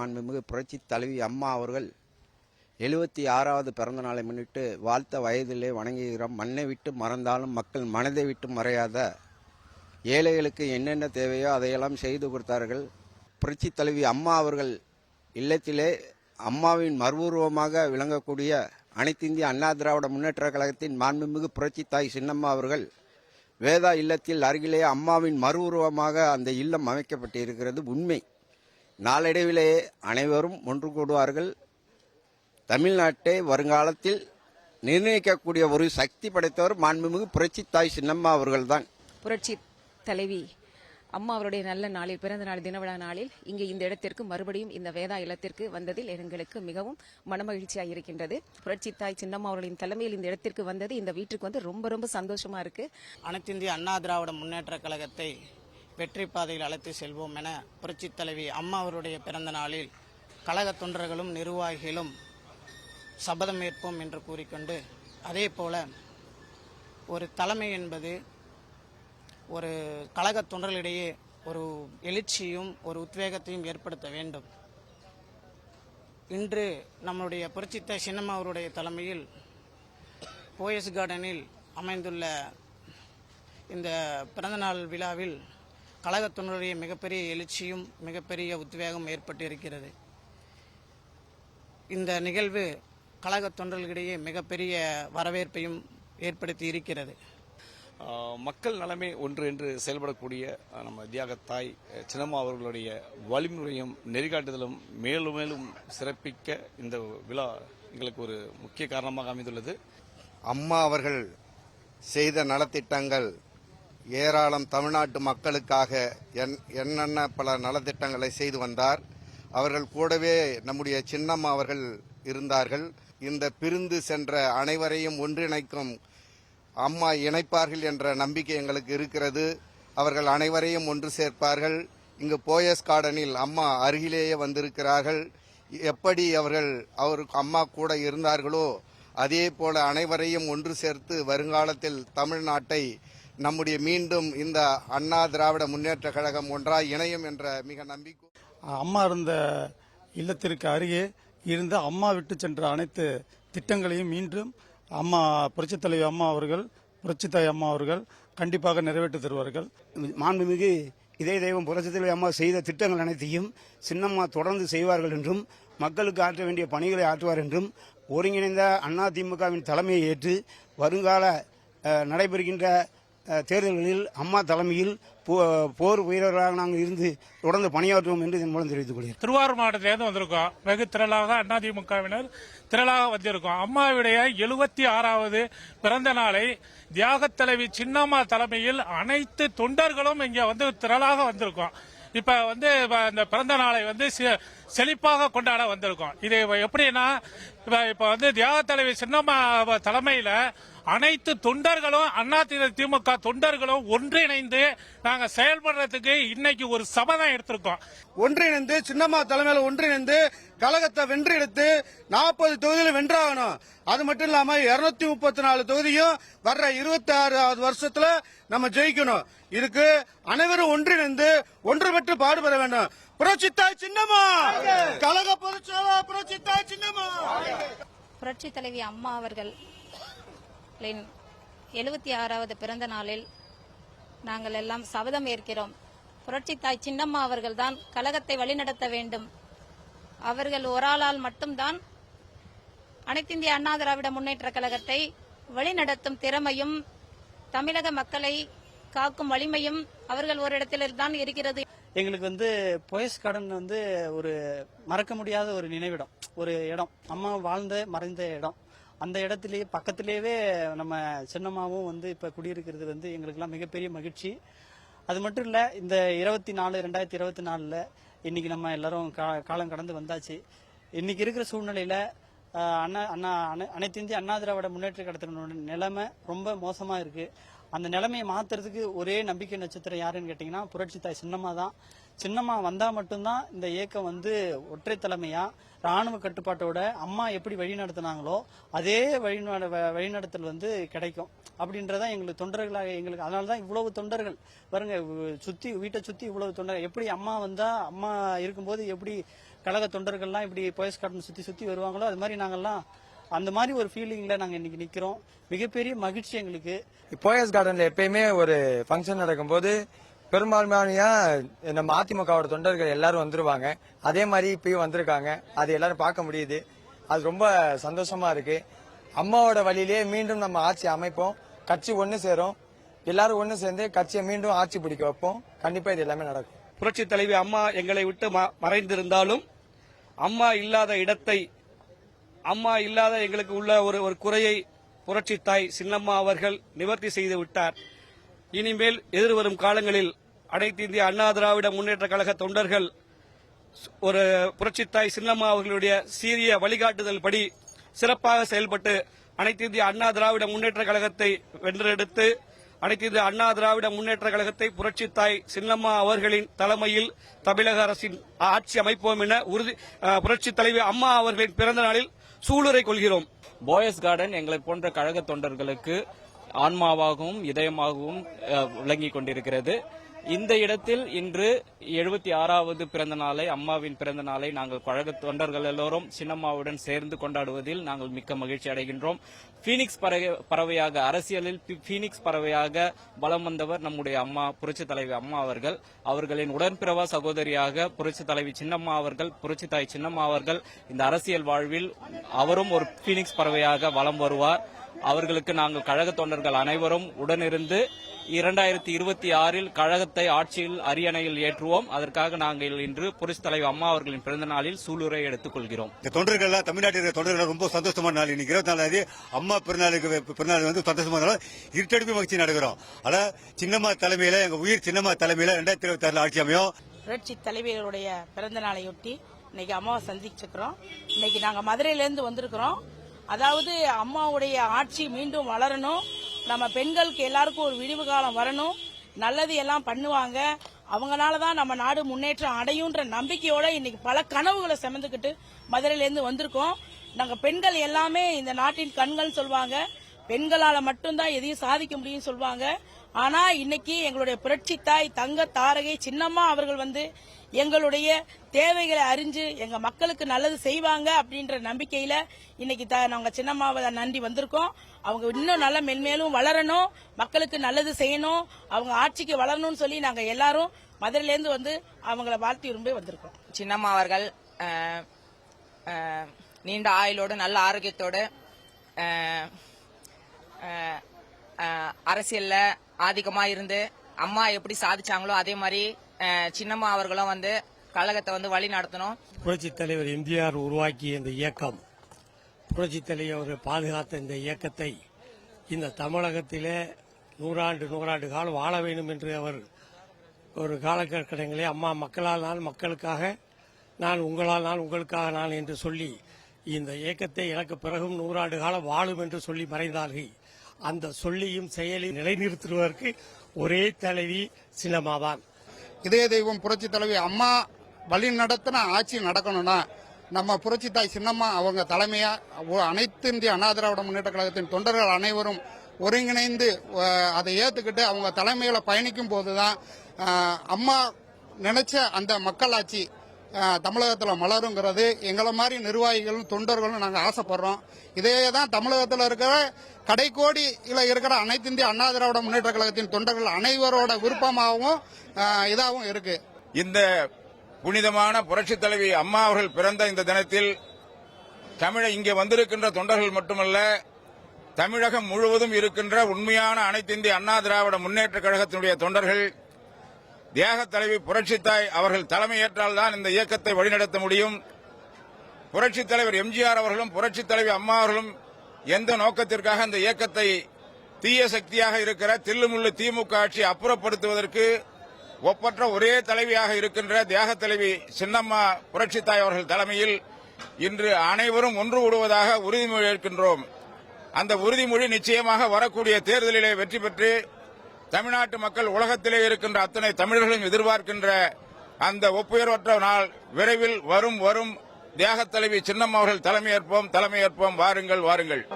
மாண்புமிகு புரட்சி தலைவி அம்மா அவர்கள் எழுபத்தி ஆறாவது பிறந்த நாளை முன்னிட்டு வாழ்த்த வயதிலே வணங்குகிறோம் மண்ணை விட்டு மறந்தாலும் மக்கள் மனதை விட்டு மறையாத ஏழைகளுக்கு என்னென்ன தேவையோ அதையெல்லாம் செய்து கொடுத்தார்கள். புரட்சி தலைவி அம்மா அவர்கள் இல்லத்திலே அம்மாவின் மறுவுருவமாக விளங்கக்கூடிய அனைத்து இந்திய அண்ணா திராவிட முன்னேற்ற கழகத்தின் மாண்புமிகு புரட்சி தாய் சின்னம்மா அவர்கள் வேதா இல்லத்தில் அருகிலே அம்மாவின் மறுவுருவமாக அந்த இல்லம் அமைக்கப்பட்டிருக்கிறது. உண்மை. நாளடைவிலே அனைவரும் ஒன்று கூடுவார்கள். தமிழ்நாட்டை வருங்காலத்தில் நிர்ணயிக்கக்கூடிய ஒரு சக்தி படைத்தவர் மாண்புமிகு புரட்சி தாய் சின்னம்மா அவர்கள்தான். புரட்சி தலைவி அம்மா அவருடைய நல்ல நாளில் பிறந்த நாள் தினவிழா நாளில் இங்கே இந்த இடத்திற்கு மறுபடியும் இந்த வேதா இல்லத்திற்கு வந்ததில் எங்களுக்கு மிகவும் மனமகிழ்ச்சியாக இருக்கின்றது. புரட்சி தாய் சின்னம்மா அவர்களின் தலைமையில் இந்த இடத்திற்கு வந்தது இந்த வீட்டுக்கு வந்து ரொம்ப ரொம்ப சந்தோஷமா இருக்கு. அனைத்து இந்திய அண்ணா திராவிட முன்னேற்ற கழகத்தை வெற்றி பாதையில் அழைத்து செல்வோம் என புரட்சித் தலைவி அம்மா அவருடைய பிறந்த நாளில் கழக தொண்டர்களும் நிர்வாகிகளும் சபதம் ஏற்போம் என்று கூறிக்கொண்டு அதே போல ஒரு தலைமை என்பது ஒரு கழக தொண்டர்களிடையே ஒரு எழுச்சியும் ஒரு உத்வேகத்தையும் ஏற்படுத்த வேண்டும். இன்று நம்முடைய புரட்சித்த சின்னம்மா அவருடைய தலைமையில் போயஸ் கார்டனில் அமைந்துள்ள இந்த பிறந்தநாள் விழாவில் கழகத் தொண்டருடைய மிகப்பெரிய எழுச்சியும் மிகப்பெரிய உத்வேகம் ஏற்பட்டு இருக்கிறது இந்த நிகழ்வு கழகத் தொண்டர்களிடையே மிகப்பெரிய வரவேற்பையும் ஏற்படுத்தி இருக்கிறது. மக்கள் நலமே ஒன்று என்று செயல்படக்கூடிய நம்ம தியாகத்தாய் அஹ் சின்னம்மா அவர்களுடைய வழிமுறையும் நெறிகாட்டுதலும் மேலும் மேலும் சிறப்பிக்க இந்த விழா எங்களுக்கு ஒரு முக்கிய காரணமாக அமைந்துள்ளது. அம்மா அவர்கள் செய்த நலத்திட்டங்கள் ஏராளம் தமிழ்நாட்டு மக்களுக்காக என் என்னென்ன பல நலத்திட்டங்களை செய்து வந்தார். அவர்கள் கூடவே நம்முடைய சின்னம்மா அவர்கள் இருந்தார்கள். இந்த பிரிந்து சென்ற அனைவரையும் ஒன்றிணைக்கும் அம்மா இணைப்பார்கள் என்ற நம்பிக்கை எங்களுக்கு இருக்கிறது. அவர்கள் அனைவரையும் ஒன்று சேர்ப்பார்கள். இங்கு போயஸ் கார்டனில் அம்மா அருகிலேயே வந்திருக்கிறார்கள். எப்படி அவர்கள் அவருக்கு அம்மா கூட இருந்தார்களோ அதே போல அனைவரையும் ஒன்று சேர்த்து வருங்காலத்தில் தமிழ்நாட்டை நம்முடைய மீண்டும் இந்த அண்ணா திராவிட முன்னேற்ற கழகம் ஒன்றாய் இணையும் என்ற மிக நம்பிக்கை. அம்மா இருந்த இல்லத்திற்கு அருகே இருந்து அம்மா விட்டு சென்ற அனைத்து திட்டங்களையும் மீண்டும் அம்மா புரட்சித் தலைவி அம்மா அவர்கள் புரட்சித்தாய் அம்மா அவர்கள் கண்டிப்பாக நிறைவேற்றி தருவார்கள். மாண்புமிகு இதய தெய்வம் புரட்சித்தலைவி அம்மா செய்த திட்டங்கள் அனைத்தையும் சின்னம்மா தொடர்ந்து செய்வார்கள் என்றும் மக்களுக்கு ஆற்ற வேண்டிய பணிகளை ஆற்றுவார் என்றும் ஒருங்கிணைந்த அதிமுகவின் தலைமையை ஏற்று வருங்கால நடைபெறுகின்ற தேர்தல்களில் அம்மா தலைமையில் போ- போர் வீரர்களாக நாங்கள் இருந்து தொடர்ந்து பணியாற்றுவோம் என்று இதன் மூலம் தெரிவித்துக் கொள்கிறேன். திருவாரூர் மாவட்டத்திலேருந்து வந்திருக்கோம். வெகு திரளாக அதிமுகவினர் திரளாக வந்திருக்கோம். அம்மாவுடைய எழுபத்தி ஆறாவது பிறந்த நாளை தியாகத் தலைவி சின்னம்மா தலைமையில் அனைத்து தொண்டர்களும் இங்க வந்து திரளாக வந்திருக்கோம். இப்ப வந்து இந்த பிறந்த நாளை வந்து செ- செழிப்பாக கொண்டாட வந்திருக்கோம். இது எப்படின்னா இப்ப இப்ப வந்து தியாக தலைவி சின்னம்மா தலைமையில அனைத்து தொண்டர்களும் அண்ணா தி- திமுக தொண்டர்களும் ஒன்றிணைந்து நாங்க செயல்படுறதுக்கு இன்னைக்கு ஒரு சபதம் எடுத்திருக்கோம். ஒன்றிணைந்து சின்னம்மா தலைமையில ஒன்றிணைந்து கழகத்தை வென்றெடுத்து நாற்பது தொகுதியில் வென்றாகணும். அது மட்டும் இல்லாம இருநூத்தி முப்பத்தி நாலு தொகுதியும் வர்ற இருபத்தி ஆறாவது வருஷத்துல நம்ம ஜெயிக்கணும். இதுக்கு அனைவரும் ஒன்றிணைந்து ஒன்றுபட்டு பாடுபட வேண்டும். புரட்சித்தாய் சின்னம்மா! கழக பொதுச்செயலாளர் புரட்சித்தாய் சின்னம்மா! புரட்சி தலைவி அம்மா அவர்களின் எழுபத்தி ஆறாவது பிறந்த நாளில் நாங்கள் எல்லாம் சபதம் ஏற்கிறோம். புரட்சி தாய் சின்னம்மா அவர்கள்தான் கழகத்தை வழிநடத்த வேண்டும். அவர்கள் ஒரு ஆளால் மட்டும்தான் அனைத்திந்திய அண்ணா திராவிட முன்னேற்ற கழகத்தை வழிநடத்தும் திறமையும் தமிழக மக்களை காக்கும் வலிமையும் அவர்கள் ஒரு இடத்தில்தான் இருக்கிறது. எங்களுக்கு வந்து போயஸ் கார்டன் வந்து ஒரு மறக்க முடியாத ஒரு நினைவிடம் ஒரு இடம். அம்மா வாழ்ந்த மறைந்த இடம். அந்த இடத்திலேயே பக்கத்திலேயே நம்ம சின்னம்மாவும் வந்து இப்ப குடியிருக்கிறது வந்து எங்களுக்கெல்லாம் மிகப்பெரிய மகிழ்ச்சி. அது மட்டும் இல்ல இந்த இருபத்தி நாலு ரெண்டாயிரத்தி இருபத்தி நாலுல இன்னைக்கு நம்ம எல்லாரும் கா- காலம் கடந்து வந்தாச்சு. இன்னைக்கு இருக்கிற சூழ்நிலையில அண்ணா அண்ணா அனை- அனைத்து இந்திய அண்ணா திராவிட முன்னேற்ற கழகத்தினோட நிலைமை ரொம்ப மோசமா இருக்கு. அந்த நிலைமையை மாத்துறதுக்கு ஒரே நம்பிக்கை நட்சத்திரம் யாருன்னு கேட்டீங்கன்னா புரட்சி தாய் சின்னம்மா தான் சின்னம்மா வந்தா மட்டும்தான் இந்த இயக்கம் வந்து ஒற்றை தலைமையா ராணுவ கட்டுப்பாட்டோட அம்மா எப்படி வழி நடத்தினாங்களோ அதே வழிநட வ- வழிநடத்தல் வந்து கிடைக்கும். அப்படின்றத எங்களுக்கு தொண்டர்களாக எங்களுக்கு அதனால தான் இவ்வளவு தொண்டர்கள். பாருங்க சுற்றி சுத்தி வீட்டை சுத்தி இவ்வளவு தொண்டர்கள். எப்படி அம்மா வந்தா அம்மா இருக்கும்போது எப்படி கழக தொண்டர்கள்லாம் இப்படி போயஸ் கார்டன் சுத்தி சுத்தி வருவாங்களோ அது மாதிரி நாங்கெல்லாம் அந்த மாதிரி ஒரு ஃபீலிங்ல நாங்க இன்னைக்கு நிக்கிறோம். மிகப்பெரிய மகிழ்ச்சி எங்களுக்கு. போயஸ் கார்டன்ல எப்பயுமே ஒரு ஃபங்க்ஷன் நடக்கும்போது பெரும்பான்மையா நம்ம அதிமுகவோட தொண்டர்கள் எல்லாரும் வந்துருவாங்க. அதே மாதிரி இப்பயும் வந்திருக்காங்க. அது எல்லாரும் பார்க்க முடியுது. அது ரொம்ப சந்தோஷமா இருக்கு. அம்மாவோட வழியிலேயே மீண்டும் நம்ம ஆட்சி அமைப்போம். கட்சி ஒன்று சேரும். எல்லாரும் ஒன்று சேர்ந்து கட்சியை மீண்டும் ஆட்சி பிடிக்க வைப்போம். கண்டிப்பா இது எல்லாமே நடக்கும். புரட்சி தலைவி அம்மா எங்களை விட்டு ம- மறைந்திருந்தாலும் அம்மா இல்லாத இடத்தை அம்மா இல்லாத எங்களுக்கு உள்ள ஒரு ஒரு குறையை புரட்சி தாய் சின்னம்மா அவர்கள் நிவர்த்தி செய்து விட்டார். இனிமேல் எதிர்வரும் காலங்களில் அனைத்து இந்திய அண்ணா திராவிட முன்னேற்ற கழக தொண்டர்கள் ஒரு புரட்சித்தாய் சின்னம்மா அவர்களுடைய சீரிய வழிகாட்டுதல் படி சிறப்பாக செயல்பட்டு அனைத்து இந்திய அண்ணா திராவிட முன்னேற்ற கழகத்தை வென்றெடுத்து அனைத்து இந்திய அண்ணா திராவிட முன்னேற்ற கழகத்தை புரட்சித்தாய் சின்னம்மா அவர்களின் தலைமையில் தமிழக அரசின் ஆட்சி அமைப்போம் என உறுதி அஹ், புரட்சி தலைவி அம்மா அவர்களின் பிறந்த நாளில் சூளுரை கொள்கிறோம். போயஸ் கார்டன் எங்களை போன்ற கழக தொண்டர்களுக்கு ஆன்மாவாகவும் இதயமாகவும் விளங்கி விளங்கிக் கொண்டிருக்கிறது. இந்த இடத்தில் இன்று எழுபத்தி ஆறாவது பிறந்த நாளை அம்மாவின் பிறந்த நாளை நாங்கள் கழக தொண்டர்கள் எல்லோரும் சின்னம்மாவுடன் சேர்ந்து கொண்டாடுவதில் நாங்கள் மிக்க மகிழ்ச்சி அடைகின்றோம். பீனிக்ஸ் பறவை- பறவையாக அரசியலில் பீனிக்ஸ் பறவையாக வலம் வந்தவர் நம்முடைய அம்மா புரட்சி தலைவி அம்மா அவர்கள். அவர்களின் உடன்பிறவா சகோதரியாக புரட்சி தலைவி சின்னம்மா அவர்கள் புரட்சி தாய் சின்னம்மா அவர்கள். இந்த அரசியல் வாழ்வில் அவரும் ஒரு பீனிக்ஸ் பறவையாக வலம் வருவார். அவர்களுக்கு நாங்கள் கழக தொண்டர்கள் அனைவரும் உடனிருந்து இரண்டாயிரத்தி இருபத்தி ஆறில் கழகத்தை ஆட்சியில் அரியணையில் ஏற்றுவோம். அதற்காக நாங்கள் இன்று புரட்சி தலைவி அம்மா அவர்களின் பிறந்த நாளில் சூளுரை எடுத்துக் கொள்கிறோம். இந்த தொண்டர்கள் தமிழ்நாட்டில் தொண்டர்கள் ரொம்ப சந்தோஷமான நாள். இன்னைக்கு இருபத்தி நாலாவது அம்மா பிறநாளுக்கு பிறநாள் வந்து சந்தோஷமான நாள். இருட்டடிப்பு மகிழ்ச்சி நடக்கிறோம். ஆனா சின்னம்மா தலைமையில எங்க உயிர் சின்னம்மா தலைமையில ரெண்டாயிரத்தி இருபத்தி ஆறுல ஆட்சி அமையும். புரட்சி தலைவிகளுடைய பிறந்த நாளையொட்டி இன்னைக்கு அம்மாவை சந்திச்சிருக்கிறோம். இன்னைக்கு நாங்க மதுரையில இருந்து வந்திருக்கிறோம். அதாவது அம்மாவுடைய ஆட்சி மீண்டும் வளரணும். நம்ம பெண்களுக்கு எல்லாருக்கும் ஒரு விடிவு காலம் வரணும். நல்லது எல்லாம் பண்ணுவாங்க. அவங்களால தான் நம்ம நாடு முன்னேற்றம் அடையுன்ற நம்பிக்கையோட இன்னைக்கு பல கனவுகளை செமந்துக்கிட்டு மதுரையிலேருந்து வந்திருக்கோம். நாங்கள் பெண்கள் எல்லாமே இந்த நாட்டின் கண்கள் சொல்லுவாங்க. பெண்களால மட்டும்தான் எதையும் சாதிக்க முடியும்னு சொல்லுவாங்க. ஆனா இன்னைக்கு எங்களுடைய புரட்சி தாய் தங்க தாரகை சின்னம்மா அவர்கள் வந்து எங்களுடைய தேவைகளை அறிஞ்சு எங்க மக்களுக்கு நல்லது செய்வாங்க அப்படின்ற நம்பிக்கையில இன்னைக்கு த- நாங்க சின்னம்மாவை நன்றி வந்திருக்கோம். அவங்க இன்னும் நல்ல மென்மேலும் வளரணும் மக்களுக்கு நல்லது செய்யணும் அவங்க ஆட்சிக்கு வளரணும்னு சொல்லி நாங்க எல்லாரும் மதுரையிலேருந்து வந்து அவங்கள வாழ்த்தி விரும்பி வந்திருக்கோம். சின்னம்மா அவர்கள் நீண்ட ஆயுளோடு நல்ல ஆரோக்கியத்தோடு அரசியல்ல ஆதிக்கமா இருந்து அம்மா எப்படி சாதிச்சாங்களோ அதே மாதிரி சின்னம்மா அவர்களும் வந்து கழகத்தை வந்து வழி நடத்தணும். புரட்சி தலைவர் எம்ஜிஆர் உருவாக்கிய இந்த இயக்கம் புரட்சி தலைவர் பாதுகாத்த இந்த இயக்கத்தை இந்த தமிழகத்திலே நூறாண்டு நூறாண்டு காலம் வாழ வேண்டும் என்று அவர் ஒரு காலகட்டங்களே அம்மா மக்களால் நான் மக்களுக்காக நான் உங்களால் நான் உங்களுக்காக நான் என்று சொல்லி இந்த இயக்கத்தை எனக்கு பிறகும் நூறாண்டு காலம் வாழும் என்று சொல்லி மறைந்தார்கள். அந்த சொல்லியும் செயலையும் நிலைநிறுத்துவதற்கு ஒரே தலைவி சினிமாதான் இதே தெய்வம் புரட்சி தலைவி அம்மா வழி நடத்தின ஆட்சி நடக்கணும்னா நம்ம புரட்சி தாய் சின்னம்மா அவங்க தலைமையா அனைத்து இந்திய அண்ணா திராவிட முன்னேற்ற கழகத்தின் தொண்டர்கள் அனைவரும் ஒருங்கிணைந்து அதை ஏத்துக்கிட்டு அவங்க தலைமையில பயணிக்கும் போதுதான் அம்மா நினைச்ச அந்த மக்களாட்சி தமிழகத்தில் மலருங்கிறது எங்களை மாதிரி நிர்வாகிகளும் தொண்டர்களும் நாங்கள் ஆசைப்படுறோம். இதே தான் தமிழகத்தில் இருக்கிற கடைக்கோடியில் இருக்கிற அனைத்து இந்திய அண்ணா திராவிட முன்னேற்ற கழகத்தின் தொண்டர்கள் அனைவரோட விருப்பமாகவும் இதாகவும் இருக்கு. இந்த புனிதமான புரட்சி தலைவி அம்மா அவர்கள் பிறந்த இந்த தினத்தில் தமிழ இங்கே வந்திருக்கின்ற தொண்டர்கள் மட்டுமல்ல தமிழகம் முழுவதும் இருக்கின்ற உண்மையான அனைத்து இந்திய அண்ணா திராவிட முன்னேற்ற கழகத்தினுடைய தொண்டர்கள் தியாக தலைவி புரட்சித்தாய் அவர்கள் தலைமையேற்றால்தான் இந்த இயக்கத்தை வழிநடத்த முடியும். புரட்சித் தலைவர் எம்ஜிஆர் அவர்களும் புரட்சித் தலைவி அம்மா அவர்களும் எந்த நோக்கத்திற்காக இந்த இயக்கத்தை தீய சக்தியாக இருக்கிற தில்லுமுள்ளு திமுக ஆட்சி அப்புறப்படுத்துவதற்கு ஒப்பற்ற ஒரே தலைவியாக இருக்கின்ற தியாக தலைவி சின்னம்மா புரட்சித்தாய் அவர்கள் தலைமையில் இன்று அனைவரும் ஒன்று கூடுவதாக உறுதிமொழி ஏற்கின்றோம். அந்த உறுதிமொழி நிச்சயமாக வரக்கூடிய தேர்தலிலே வெற்றி பெற்று தமிழ்நாட்டு மக்கள் உலகத்திலே இருக்கின்ற அத்தனை தமிழர்களும் எதிர்பார்க்கின்ற அந்த ஒப்புயர்வற்ற நாள் விரைவில் வரும் வரும். தியாகத் தலைவி சின்னம் அவர்கள் தலைமையேற்போம் தலைமையேற்போம். வாருங்கள் வாருங்கள்.